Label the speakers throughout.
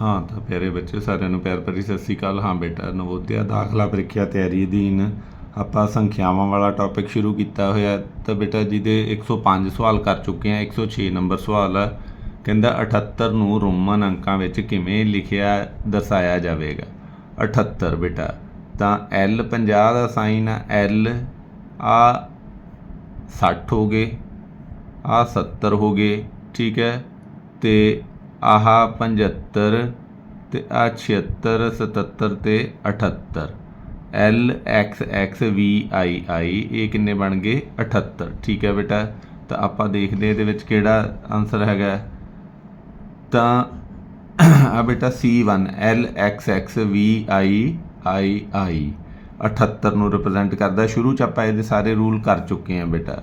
Speaker 1: ਹਾਂ, ਤਾਂ ਪਿਆਰੇ ਬੱਚੇ ਸਾਰਿਆਂ ਨੂੰ ਪਿਆਰ ਭਰੀ ਸਤਿ ਸ੍ਰੀ ਅਕਾਲ। ਹਾਂ ਬੇਟਾ, ਨਵੋਦਿਆ, ਦਾਖਲਾ ਪ੍ਰੀਖਿਆ ਤਿਆਰੀ ਅਧੀਨ ਆਪਾਂ ਸੰਖਿਆਵਾਂ ਵਾਲਾ ਟੌਪਿਕ ਸ਼ੁਰੂ ਕੀਤਾ ਹੋਇਆ ਤਾਂ ਬੇਟਾ ਜਿਹਦੇ 105 ਸਵਾਲ ਕਰ ਚੁੱਕੇ ਆ 106 ਨੰਬਰ ਸਵਾਲ ਆ। ਕਹਿੰਦਾ 78 ਨੂੰ ਰੋਮਨ ਅੰਕਾਂ ਵਿੱਚ ਕਿਵੇਂ ਲਿਖਿਆ, ਦਰਸਾਇਆ ਜਾਵੇਗਾ? 78 ਬੇਟਾ, ਤਾਂ L 50 ਦਾ ਸਾਈਨ ਆ। L ਆ 60 ਹੋ ਗਏ, ਆ 70 ਹੋ ਗਏ, ਠੀਕ ਹੈ? ਤੇ ਆਹ 75 ਤੇ ਆ 76 77 ਤੇ 78 L X X V I I ਇਹ ਕਿੰਨੇ ਬਣ ਗਏ? 78 ਠੀਕ ਹੈ ਬੇਟਾ, ਤਾਂ ਆਪਾਂ ਦੇਖਦੇ ਇਹਦੇ ਵਿੱਚ ਕਿਹੜਾ ਆਨਸਰ ਹੈਗਾ। ਤਾਂ ਆ ਬੇਟਾ C1 L X X V I I I 78 ਨੂੰ ਰਿਪਰੈਜ਼ੈਂਟ ਕਰਦਾ। ਸ਼ੁਰੂ ਚ ਆਪਾਂ ਇਹਦੇ ਸਾਰੇ ਰੂਲ ਕਰ ਚੁੱਕੇ ਹਾਂ ਬੇਟਾ।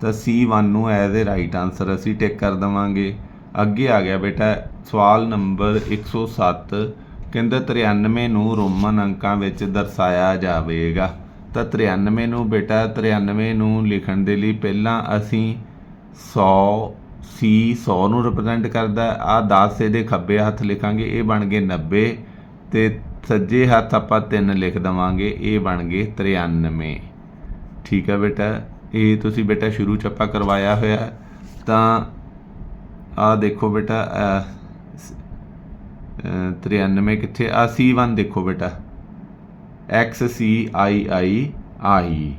Speaker 1: ਤਾਂ C1 ਨੂੰ ਐਜ਼ ਅ ਰਾਈਟ ਆਨਸਰ ਅਸੀਂ ਟਿਕ ਕਰ ਦਵਾਂਗੇ। ਅੱਗੇ ਆ ਗਿਆ ਬੇਟਾ। ਸਵਾਲ ਨੰਬਰ 107 ਕਹਿੰਦਾ 93 ਨੂੰ ਰੋਮਨ ਅੰਕਾਂ ਵਿੱਚ ਦਰਸਾਇਆ ਜਾਵੇਗਾ। ਤਾਂ 93 ਨੂੰ ਬੇਟਾ 93 ਨੂੰ ਲਿਖਣ ਦੇ ਲਈ ਪਹਿਲਾਂ ਅਸੀਂ 100 ਸੀ 100 ਨੂੰ ਰਿਪਰੈਜ਼ੈਂਟ ਕਰਦਾ। ਆ 10 ਇਹਦੇ ਖੱਬੇ ਹੱਥ ਲਿਖਾਂਗੇ, ਇਹ ਬਣ ਗਏ 90 ਤੇ ਸੱਜੇ ਹੱਥ ਆਪਾਂ 3 ਲਿਖ ਦਵਾਂਗੇ, ਇਹ ਬਣ ਗਏ 93 ਠੀਕ ਆ ਬੇਟਾ। ਇਹ ਤੁਸੀਂ ਬੇਟਾ ਸ਼ੁਰੂ ਚ ਆਪਾਂ ਕਰਵਾਇਆ ਹੋਇਆ। ਤਾਂ ਆ ਦੇਖੋ ਬੇਟਾ ਅਹ, ਸ- ਅਹ, 93 ਕਿੱਥੇ ਆ C1 ਦੇਖੋ ਬੇਟਾ। X C I I I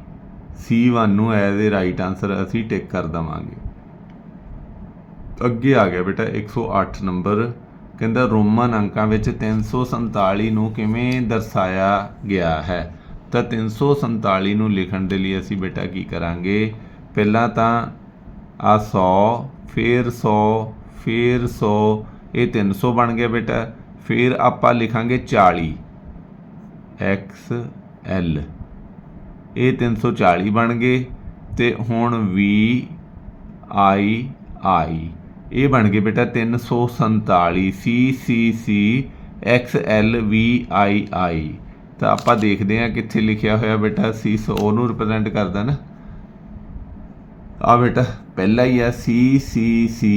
Speaker 1: C1 ਨੂੰ ਐਜ਼ ਅ ਰਾਈਟ ਆਨਸਰ ਅਸੀਂ ਟਿਕ ਕਰ ਦਵਾਂਗੇ। ਅੱਗੇ ਆ ਗਿਆ ਬੇਟਾ 108 ਨੰਬਰ ਕਹਿੰਦਾ ਰੋਮਨ ਅੰਕਾਂ ਵਿੱਚ 347 ਨੂੰ ਕਿਵੇਂ ਦਰਸਾਇਆ ਗਿਆ ਹੈ? ਤਾਂ 347 ਨੂੰ ਲਿਖਣ ਦੇ ਲਈ ਅਸੀਂ ਬੇਟਾ ਕੀ ਕਰਾਂਗੇ? ਪਹਿਲਾਂ ਤਾਂ ਆ 100 ਫਿਰ 100 ਫਿਰ 100 ਇਹ 300 ਬਣ ਗਿਆ ਬੇਟਾ। ਫਿਰ ਆਪਾਂ ਲਿਖਾਂਗੇ 40 x, l ਇਹ 340 ਬਣ ਗਏ ਤੇ ਹੁਣ v, i i ਇਹ ਬਣ ਗਏ ਬੇਟਾ 347 c c c, x, l, v, i i ਤਾਂ ਆਪਾਂ ਦੇਖਦੇ ਹਾਂ ਕਿੱਥੇ ਲਿਖਿਆ ਹੋਇਆ ਬੇਟਾ। ਸੀ 100 ਉਹਨੂੰ ਰਿਪਰੈਜ਼ੈਂਟ ਕਰਦਾ ਨਾ। ਆ ਬੇਟਾ। ਪਹਿਲਾ ਹੀ ਆ c c c,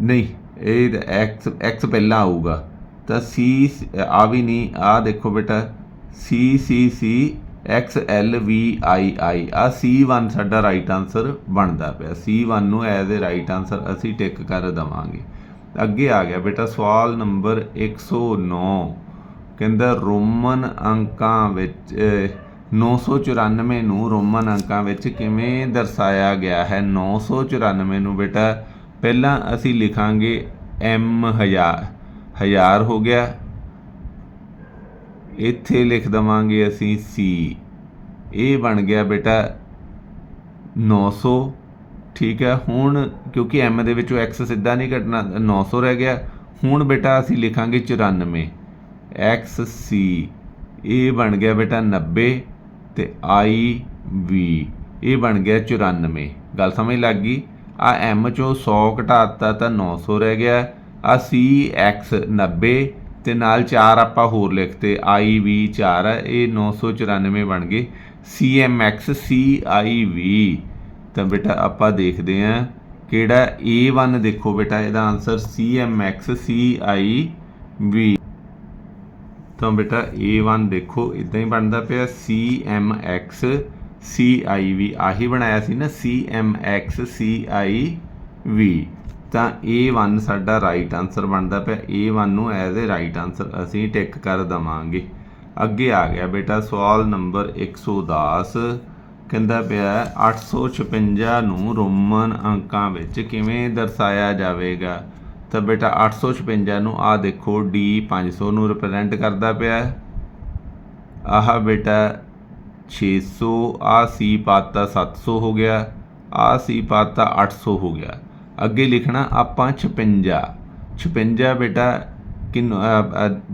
Speaker 1: ਨਹੀਂ, ਇਹ x x ਪਹਿਲਾਂ ਆਊਗਾ। ਤਾਂ c, ਆ ਵੀ ਨਹੀਂ, ਆ ਦੇਖੋ ਬੇਟਾ, c c c, x, l, v, i i, ਆ c1 ਸਾਡਾ ਰਾਈਟ ਆਨਸਰ ਬਣਦਾ ਪਿਆ। C1 ਨੂੰ ਐਜ਼ ਅ ਰਾਈਟ ਆਨਸਰ ਅਸੀਂ ਟਿਕ ਕਰ ਦਵਾਂਗੇ। ਅੱਗੇ ਆ ਗਿਆ ਬੇਟਾ, ਸਵਾਲ ਨੰਬਰ 109 ਕਹਿੰਦਾ ਰੋਮਨ ਅੰਕਾਂ ਵਿੱਚ 994 ਨੂੰ ਰੋਮਨ ਅੰਕਾਂ ਵਿੱਚ ਕਿਵੇਂ ਦਰਸਾਇਆ ਗਿਆ ਹੈ? 994 ਨੂੰ ਬੇਟਾ, ਪਹਿਲਾਂ ਅਸੀਂ ਲਿਖਾਂਗੇ m ਹਜ਼ਾਰ। ਹਜ਼ਾਰ ਹੋ ਗਿਆ। ਇੱਥੇ ਲਿਖ ਦਵਾਂਗੇ ਅਸੀਂ ਸੀ। ਇਹ ਬਣ ਗਿਆ ਬੇਟਾ 900 ਠੀਕ ਹੈ, ਹੁਣ ਕਿਉਂਕਿ m ਦੇ ਵਿੱਚੋਂ x ਸਿੱਧਾ ਨਹੀਂ ਕੱਟਣਾ 900 ਰਹਿ ਗਿਆ। ਹੁਣ ਬੇਟਾ ਅਸੀਂ ਲਿਖਾਂਗੇ 94 xc ਇਹ ਬਣ ਗਿਆ ਬੇਟਾ 90 ਤੇ i v ਇਹ ਬਣ ਗਿਆ 94 ਗੱਲ ਸਮਝ ਲੱਗ ਗਈ? ਆ m ਚੋਂ 100 ਘਟਾਤਾ ਤਾਂ 900 ਰਹਿ ਗਿਆ। ਆ ਸੀ ਐਕਸ 90 ਤੇ ਨਾਲ 4 ਆਪਾਂ ਹੋਰ ਲਿਖਤੇ। I v 4 ਹੈ ਇਹ 994 ਬਣ ਗਏ। C M X C I V. ਤਾਂ ਬੇਟਾ ਆਪਾਂ ਦੇਖਦੇ ਹਾਂ ਕਿਹੜਾ a1 ਦੇਖੋ ਬੇਟਾ, ਇਹਦਾ ਆਨਸਰ cmx ਵੀ। ਤਾਂ ਬੇਟਾ a1 ਦੇਖੋ ਇਦਾਂ ਹੀ ਬਣਦਾ ਪਿਆ cmx civ ਆਹੀ ਬਣਾਇਆ ਸੀ ਨਾ cmx civ ਤਾਂ a1 ਸਾਡਾ ਰਾਈਟ ਆਨਸਰ ਬਣਦਾ ਪਿਆ a1 ਨੂੰ ਐਜ਼ ਅ ਰਾਈਟ ਆਨਸਰ ਅਸੀਂ ਟਿਕ ਕਰ ਦਵਾਂਗੇ। ਅੱਗੇ ਆ ਗਿਆ ਬੇਟਾ, ਸਵਾਲ ਨੰਬਰ 110 ਕਹਿੰਦਾ ਪਿਆ 856 ਨੂੰ ਰੋਮਨ ਅੰਕਾਂ ਵਿੱਚ ਕਿਵੇਂ ਦਰਸਾਇਆ ਜਾਵੇਗਾ? ਤਾਂ ਬੇਟਾ 856 ਨੂੰ ਆ ਦੇਖੋ d 500 ਨੂੰ ਰਿਪਰੈਜ਼ੈਂਟ ਕਰਦਾ ਪਿਆ ਆਹ ਬੇਟਾ 600 ਆ ਸੀ ਪਾਤਾ 700 ਹੋ ਗਿਆ ਆ ਸੀ ਪਾਤਾ 800 ਹੋ ਗਿਆ। ਅੱਗੇ ਲਿਖਣਾ ਆਪਾਂ 56 56 ਬੇਟਾ ਕਿੰਨ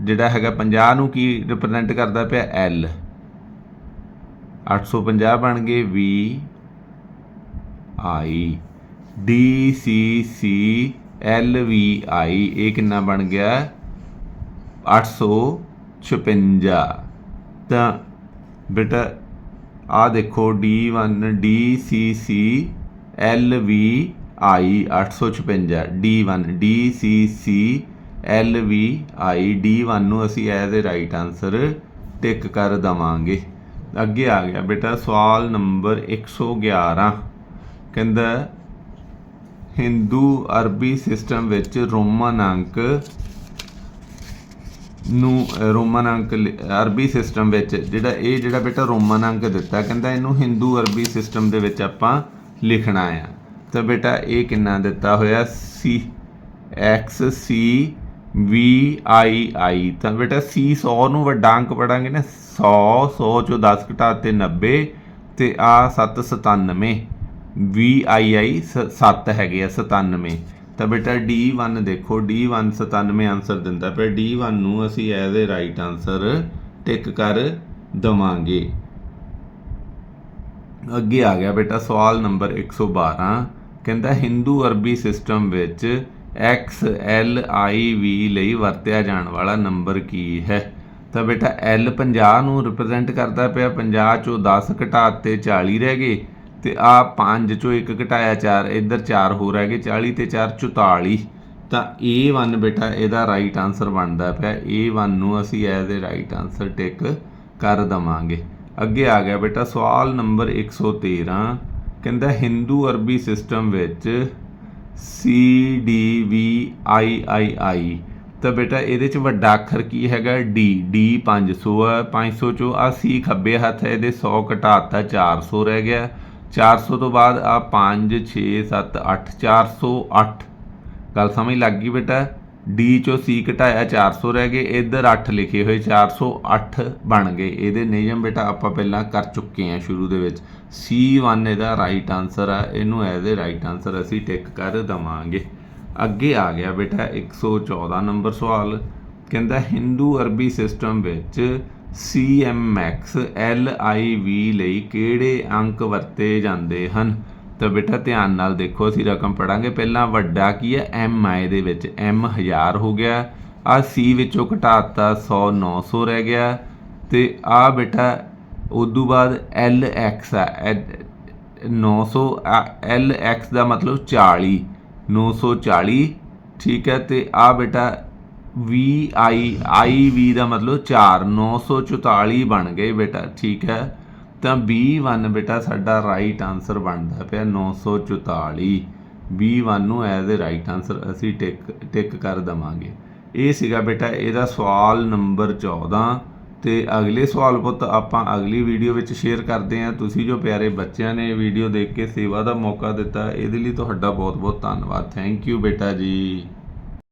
Speaker 1: ਜਿਹੜਾ ਹੈਗਾ 50 ਨੂੰ ਕੀ ਰਿਪਰੈਜ਼ੈਂਟ ਕਰਦਾ ਪਿਆ? L 850 ਬਣ ਗਏ V I, D, C C L we I, ਇਹ ਕਿੰਨਾ ਬਣ ਗਿਆ? 856 ਤਾਂ ਬੇਟਾ ਆ ਦੇਖੋ D1 DCC LV I 856 D1 DCC L V I, D 1 ਨੂੰ ਅਸੀਂ as a right answer tick ਕਰ ਦਵਾਂਗੇ। ਅੱਗੇ ਆ ਗਿਆ ਬੇਟਾ, ਸਵਾਲ ਨੰਬਰ 111 ਕਹਿੰਦਾ ਹਿੰਦੂ ਅਰਬੀ ਸਿਸਟਮ ਵਿੱਚ ਰੋਮਨ ਅੰਕ ਨੂੰ ਰੋਮਨ ਅੰਕ ਲਿ- ਅਰਬੀ ਸਿਸਟਮ ਵਿੱਚ ਜਿਹੜਾ ਇਹ ਜਿਹੜਾ ਬੇਟਾ ਰੋਮਨ ਅੰਕ ਦਿੱਤਾ, ਕਹਿੰਦਾ ਇਹਨੂੰ ਹਿੰਦੂ ਅਰਬੀ ਸਿਸਟਮ ਦੇ ਵਿੱਚ ਆਪਾਂ ਲਿਖਣਾ ਆ। ਤਾਂ ਬੇਟਾ ਇਹ ਕਿੰਨਾ ਦਿੱਤਾ ਹੋਇਆ? ਸੀ ਐਕਸ ਸੀ ਵੀ ਆਈ ਆਈ ਤਾਂ ਬੇਟਾ ਸੀ 100 ਨੂੰ ਵੱਡਾ ਅੰਕ ਪੜਾਂਗੇ ਨਾ 100 100 ਚੋਂ 10 ਘਟਾ ਤੇ 90 ਤੇ ਆ 797 v i i 7 ਹੈਗੇ ਆ 97 ਤਾਂ ਬੇਟਾ D1 ਦੇਖੋ D1 97 ਆਨਸਰ ਦਿੰਦਾ ਪਿਆ। D1 ਨੂੰ ਅਸੀਂ as a right answer tick ਕਰ ਦਵਾਂਗੇ। ਅੱਗੇ ਆ ਗਿਆ ਬੇਟਾ ਸਵਾਲ ਨੰਬਰ 112 ਕਹਿੰਦਾ ਹਿੰਦੂ ਅਰਬੀ ਸਿਸਟਮ ਵਿੱਚ ਐਕਸ l ਆਈ ਵੀ ਲਈ ਵਰਤਿਆ ਜਾਣ ਵਾਲਾ ਨੰਬਰ ਕੀ ਹੈ? ਤਾਂ ਬੇਟਾ l 50 ਨੂੰ ਰਿਪਰੈਜ਼ੈਂਟ ਕਰਦਾ ਪਿਆ। 50 ਚੋਂ 10 ਘਟਾਤੇ 40 ਰਹਿ ਗਏ। ਤੇ ਆ 5 ਚੋਂ 1 ਘਟਾਇਆ 4 ਇੱਧਰ 4 ਹੋ ਰਹਿ ਗਏ 40 ਤੇ 4 44 ਤਾਂ A1 ਬੇਟਾ, ਇਹਦਾ ਰਾਈਟ ਆਨਸਰ ਬਣਦਾ ਪਿਆ। A1 ਨੂੰ ਅਸੀਂ as a right answer tick ਕਰ ਦਵਾਂਗੇ। ਅੱਗੇ ਆ ਗਿਆ ਬੇਟਾ, ਸਵਾਲ ਨੰਬਰ 113 ਕਹਿੰਦਾ, ਹਿੰਦੂ ਅਰਬੀ ਸਿਸਟਮ ਵਿੱਚ C, D, V, I I I ਤਾਂ ਬੇਟਾ, ਇਹਦੇ ਚ ਵੱਡਾ ਅੱਖਰ ਕੀ ਹੈਗਾ? D D 500 ਹੈ 500 ਚੋਂ ਆ C ਖੱਬੇ ਹੱਥ ਹੈ ਇਹਦੇ 100 ਘਟਾਤਾ 400 ਰਹਿ ਗਿਆ। 400 ਤੋਂ ਬਾਅਦ ਆ 5 6 7 8 408 ਗੱਲ ਸਮਝ ਲੱਗ ਗਈ ਬੇਟਾ? ਡੀ ਚੋਂ ਸੀ ਘਟਾਇਆ 400 ਰਹਿ ਗਏ, ਇੱਧਰ 8 ਲਿਖੇ ਹੋਏ 408 ਬਣ ਗਏ। ਇਹਦੇ ਨਿਯਮ ਬੇਟਾ ਆਪਾਂ ਪਹਿਲਾਂ ਕਰ ਚੁੱਕੇ ਹਾਂ ਸ਼ੁਰੂ ਦੇ ਵਿੱਚ। C1 ਇਹਦਾ ਰਾਈਟ ਆਨਸਰ ਆ, ਇਹਨੂੰ ਐਜ਼ ਅ ਰਾਈਟ ਆਨਸਰ ਅਸੀਂ ਟਿਕ ਕਰ ਦਵਾਂਗੇ। ਅੱਗੇ ਆ ਗਿਆ ਬੇਟਾ 114 ਨੰਬਰ ਸਵਾਲ। ਕਹਿੰਦਾ, ਹਿੰਦੂ ਅਰਬੀ ਸਿਸਟਮ ਵਿੱਚ CMX LIV ਲਈ ਕਿਹੜੇ ਅੰਕ ਵਰਤੇ ਜਾਂਦੇ ਹਨ? ਤਾਂ ਬੇਟਾ ਧਿਆਨ ਨਾਲ ਦੇਖੋ, ਅਸੀਂ ਰਕਮ ਪੜਾਂਗੇ ਪਹਿਲਾਂ ਵੱਡਾ ਕੀ ਹੈ? M ਆ ਦੇ ਵਿੱਚ M 1000 ਹੋ ਗਿਆ। ਆ ਸੀ ਵਿੱਚੋਂ ਘਟਾਤਾ 100 900 ਰਹਿ ਗਿਆ। ਤੇ ਆ ਬੇਟਾ, ਉਦੋਂ ਬਾਅਦ LX ਆ ਇਹ 900 ਐਕਸ ਦਾ ਮਤਲਬ 40 940 ਠੀਕ ਹੈ? ਤੇ ਆ ਬੇਟਾ ਵੀ ਆਈ ਆਈ ਵੀ ਦਾ ਮਤਲਬ 4 944 ਬਣ ਗਏ ਬੇਟਾ, ਠੀਕ ਹੈ? ਤਾਂ B1 ਬੇਟਾ ਸਾਡਾ ਰਾਈਟ ਆਨਸਰ ਬਣਦਾ ਪਿਆ 944 B1 ਨੂੰ ਐਜ਼ ਅ ਰਾਈਟ ਆਨਸਰ ਅਸੀਂ ਟਿਕ ਟਿਕ ਕਰ ਦਵਾਂਗੇ। ਇਹ ਸੀਗਾ ਬੇਟਾ ਇਹਦਾ ਸਵਾਲ ਨੰਬਰ 14 ਤੇ ਅਗਲੇ ਸਵਾਲ ਪੁੱਤ ਆਪਾਂ ਅਗਲੀ ਵੀਡੀਓ ਵਿੱਚ ਸ਼ੇਅਰ ਕਰਦੇ ਹਾਂ। ਤੁਸੀਂ ਜੋ ਪਿਆਰੇ ਬੱਚਿਆਂ ਨੇ ਵੀਡੀਓ ਦੇਖ ਕੇ ਸੇਵਾ ਦਾ ਮੌਕਾ ਦਿੱਤਾ, ਇਹਦੇ ਲਈ ਤੁਹਾਡਾ ਬਹੁਤ ਬਹੁਤ ਧੰਨਵਾਦ। ਥੈਂਕ ਯੂ ਬੇਟਾ ਜੀ।